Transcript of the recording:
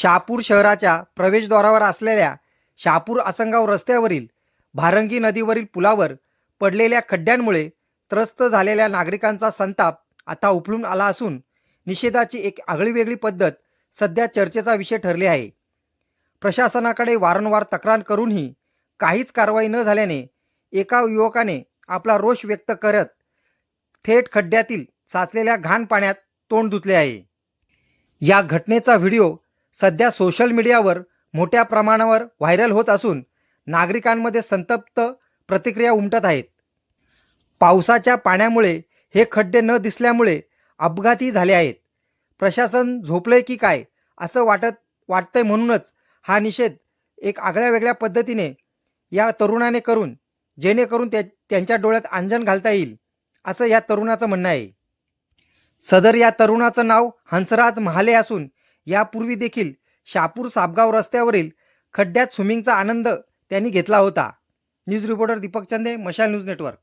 शहापूर शहराच्या प्रवेशद्वारावर असलेल्या शहापूर आसंगाव रस्त्यावरील भारंगी नदीवरील पुलावर पडलेल्या खड्ड्यांमुळे त्रस्त झालेल्या नागरिकांचा संताप आता उफलून आला असून निषेधाची एक आगळीवेगळी पद्धत सध्या चर्चेचा विषय ठरली आहे. प्रशासनाकडे वारंवार तक्रार करूनही काहीच कारवाई न झाल्याने एका युवकाने आपला रोष व्यक्त करत थेट खड्ड्यातील साचलेल्या घाण पाण्यात तोंड धुतले आहे. या घटनेचा व्हिडिओ सध्या सोशल मीडियावर मोठ्या प्रमाणावर व्हायरल होत असून नागरिकांमध्ये संतप्त प्रतिक्रिया उमटत आहेत. पावसाच्या पाण्यामुळे हे खड्डे न दिसल्यामुळे अपघातही झाले आहेत. प्रशासन झोपलंय की काय असं वाटत वाटतंय म्हणूनच हा निषेध एक आगळ्या वेगळ्या पद्धतीने या तरुणाने करून जेणेकरून त्या त्यांच्या डोळ्यात अंजन घालता येईल असं या तरुणाचं म्हणणं आहे. सदर या तरुणाचं नाव हंसराज महाले असून यापूर्वी देखील शापूर सापगाव रस्त्यावरील खड्ड्यात स्विमिंगचा आनंद त्यांनी घेतला होता. न्यूज रिपोर्टर दीपक चंदे मशाल न्यूज नेटवर्क.